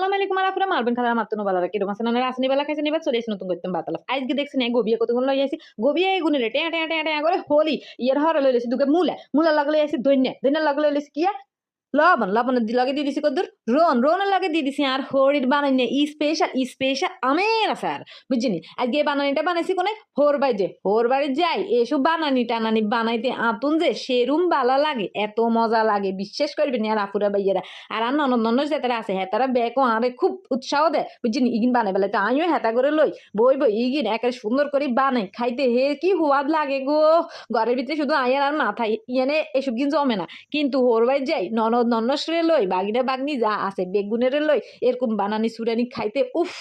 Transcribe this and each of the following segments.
আসসালামু আলাইকুম আর আপনারা মারবেন খালা মাত্র নো বালারা কিরম আছেন না আসনি বেলা খাইছেন এবার চলে এসে নতুন করতেন বাতাল আজকে দেখছেন এই গবিয়া কতগুলো লই আইছি? গবিয়া এগুনে রে টেঁ টেঁ টেঁ টেঁ করে হোলি, ইয়ার হর লই দুকে মুলা। মুলা লাগলে আইছি দৈন্য। দৈন্য লাগলে লইছি কিয়া? লবণ লবণ দি লগে দিয়ে দিছি কদ্দুর, রোন, রোনের লগে দিয়ে দিছি আর হরির বানাইনে ই স্পেশাল ই স্পেশাল আমের আছে আর বুঝছিনি আজকে এই বানানিটা বানাইছি কোনে? হোর বাই যে, হোর বাড়ি যাই, এসব বানানি টানানি বানাইতে আতুন যে, সেরুম বালা লাগে, এত মজা লাগে, বিশ্বাস করবেন আর আফুরা বাইয়েরা আর আর ননদ ননদ যেতারা আছে, হেতারা বেকও আরে খুব উৎসাহ দেয় বুঝছিনি ইগিন বানাই বেলাতে আমিও হেতা করে লই, বই বই, ইগিন একেবারে সুন্দর করে বানাই, খাইতে হে কি হুয়াদ লাগে গো। ঘরের ভিতরে শুধু আয়ার আর মাথায়, ইয়ানে এসব কিন জমে না। কিন্তু হোর বাই যাই ননদ ননসরে লই বাগিনা বাগনি যা আছে বেগুনের লই এরকম বানানি সুরানি খাইতে উফ!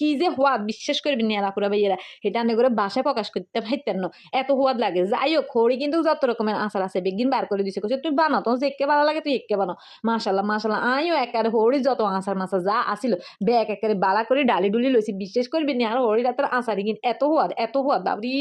কি যে হোয়াদ, বিশ্বাস করবি নিয়ারাপুরা ভাইয়েরা? এটা আনে করে বাসায় প্রকাশ করতে পারতেন না। এত হোয়াদ লাগে। যাই হোক খড়ি কিন্তু যত রকমের আচার আছে, বেগিন বার করে দিছে। কইছে, তুই বানাও, তোমার যে একে ভালো লাগে তুই একে বানাও। মাশাল্লাহ মাশাল্লাহ আমিও একারে হরি যত আচার মাছা যা আসিল ব্যাগ একেবারে বালা করে ডালি ডুলি লইছি। বিশ্বাস করবি নি, আর হরি রাতের আচারি কিন এত হোয়াদ এত হোয়াদ বাবরি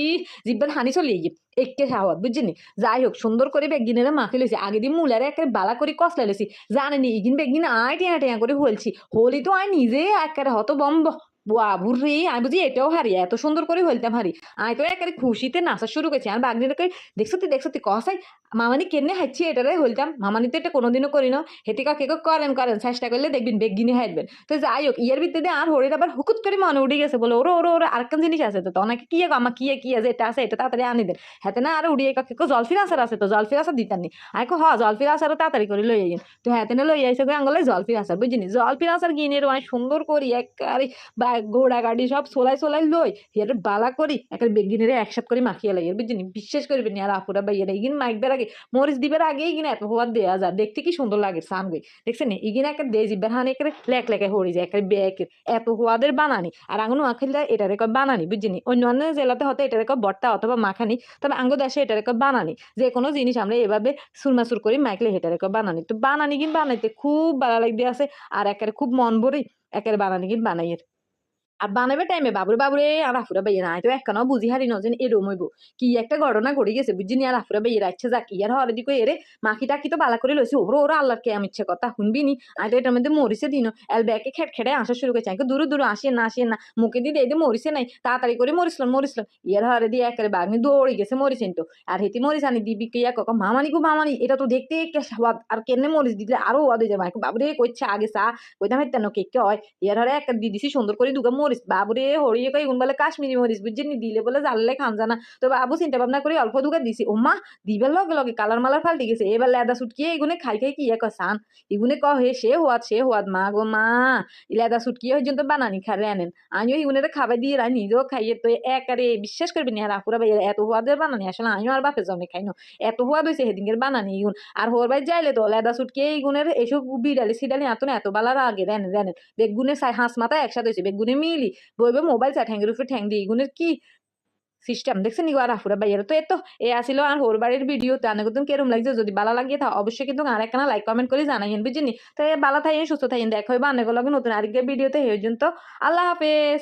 জিব্বার হানি চলিয়ে গিয়ে একে খাওয়াত বুঝছিনি যাই হোক সুন্দর করে বেগিনের মাখে লইছি। আগে দিন মুলারে একেবারে বালা করে কসলা লইছি। জানেনি ইগিন বেগিন আয় টেয়া টেয়া করে হলছি। হলি তো আয় নিজে একেবারে হত বম্ব বাবুর রে আমি বুঝি এটাও হারি, এত সুন্দর করে হইতাম হারি। আমি তো একেবারে খুশিতে নাচা শুরু করেছি। আমি বাগনিটাকে দেখছ তুই দেখছ তুই কসাই মামানি কেনে হাইছি এটারে হইতাম মামানি তো এটা কোনোদিনও করি না। হেতে কাকে করেন করেন চেষ্টা করলে দেখবেন বেগিনি হাইটবেন তো যাই হোক ইয়ের ভিতরে আর হরির আবার হুকুত করে মনে উঠে গেছে বলে ওরো ওরো ওরো আরেকখান জিনিস আছে তো অনেকে কি আমার কি কি আছে এটা আছে এটা তাড়াতাড়ি আনি দেন হাতে না আর উড়িয়ে কাকে জলফির আসার আছে তো জলফির আসার দিতাম নি আমি হ জলফির আসারও তাড়াতাড়ি করে লই আইন তো হাতে না লই আইসে আঙ্গলে জলফির আসার বুঝিনি জলফির আসার গিনের অনেক সুন্দর করি একেবারে বা ঘোড়া গাড়ি সব সোলাই সোলাই লই এর বালা করি একেবারে বেগিনের একসাথ করে মাখিয়ে লাগে বুঝিনি বিশ্বাস করবেন আর আপুরা বাইয়েরা ইগিন মাইকবার আগে মরিচ দিবার আগে ইগিন এত হওয়ার দেওয়া যায়। দেখতে কি সুন্দর লাগে সান গই দেখছেন ইগিন একটা দে জিব্বার হানি একেবারে লেক লেকে হরি যায় একেবারে ব্যাকের এত হওয়াদের বানানি। আর আঙুন মাখিলে এটারে কয় বানানি বুঝিনি অন্য জেলাতে হয়তো এটারে কয় বর্তা অথবা মাখানি, তবে আঙ্গ দেশে এটারে কয় বানানি। যে কোনো জিনিস আমরা এভাবে সুরমাসুর করি, মাইকলে হেটারে কয় বানানি। তো বানানি কিন বানাইতে খুব ভালো লাগতে আছে, আর একেবারে খুব মন ভরি একেবারে বানানি কিন বানাইয়ের। আর বানাবে টাইমে বাবুরে বাবুরে আর আফুরা বাইয়ে না। তো একখানাও বুঝি হারি নজেন এরম হইব। কি একটা ঘটনা ঘটে গেছে বুঝিনি আর আফুরা বাইয়ে রাখছে যাক ইয়ার হরে দিকে এরে মাখি টাকি তো বালা করে লইছি। ওরা ওরা আল্লাহর কে আমি ইচ্ছে কথা, শুনবি নি? আমি তো এটার মধ্যে মরিছে দিন। এল ব্যাকে খেট খেটে আসা শুরু করেছে। আমি দূরে দূরে আসিয়ে না আসিয়ে না। মুখে দিয়ে দিয়ে মরিছে নাই, তাড়াতাড়ি করে মরিসলাম মরিসলাম। ইয়ার হরে দিয়ে একেবারে বাগনি দৌড়ে গেছে মরিছেন তো। আর হেতি মরিস আনি দিবি কে ইয়া কক। মামানি গো, মামানি, এটা তো দেখতে কে স্বাদ। আর কেনে মরিচ দিলে আরও ওয়াদ হয়ে যাবে বাবুরে কইছে, আগে চা। কইতাম হেতেন কে কে হয়। ইয়ার হরে একটা দি দিছি সুন্দর করে দুগা মরিস বাবুরে হরিয়ে কই বলে কাশ্মীরি মরিচ নি? দিলে বলে জানলে খান জানা। তো বাবু চিন্তা ভাবনা করে অল্প দুগা দিছি। ও মা দিবার লগে লগে, কালার মালার ফাল্টি গেছে। এবার লেদা সুটকিয়ে এগুনে খাই খাই কি এক সান। ইগুনে ক হে, সে হওয়াত সে হওয়াত মা গো মা। লেদা সুটকিয়ে হয়ে তো বানানি খারে আনেন। আমিও ইগুনে খাবার দিয়ে রাই, নিজেও খাইয়ে তো একারে বিশ্বাস করবি না আপুরা ভাই এত হওয়াদের বানানি, আসলে আমিও আর বাপে জমে খাই না। এত হওয়া হয়েছে হেদিনের বানানি ইগুন আর হোর ভাই যাইলে তো লেদা সুটকিয়ে ইগুনের এসব বিড়ালি সিডালি এত না এত বালার আগে দেন দেন বেগুনে সাই হাঁস মাথা একসাথে হয়েছে বেগুনে মিলি বইবে মোবাইল চা ঠ্যাঙ্গের উপরে ঠ্যাং দিই। ইগুনের কি সিস্টেম দেখছেন নি আর আফুরা বাইয়ের তো এত এ আসিল আর হোর বাড়ির ভিডিও তো। আনে কিন্তু কেরম লাগছে? যদি বালা লাগিয়ে থা অবশ্যই কিন্তু আর একখানা লাইক কমেন্ট করে জানাইন বুঝিনি? তাই বালা থাইন সুস্থ থাইন দেখা হইবা আনে লগে নতুন আরেকটা ভিডিওতে হেজন তো আল্লাহ হাফেজ।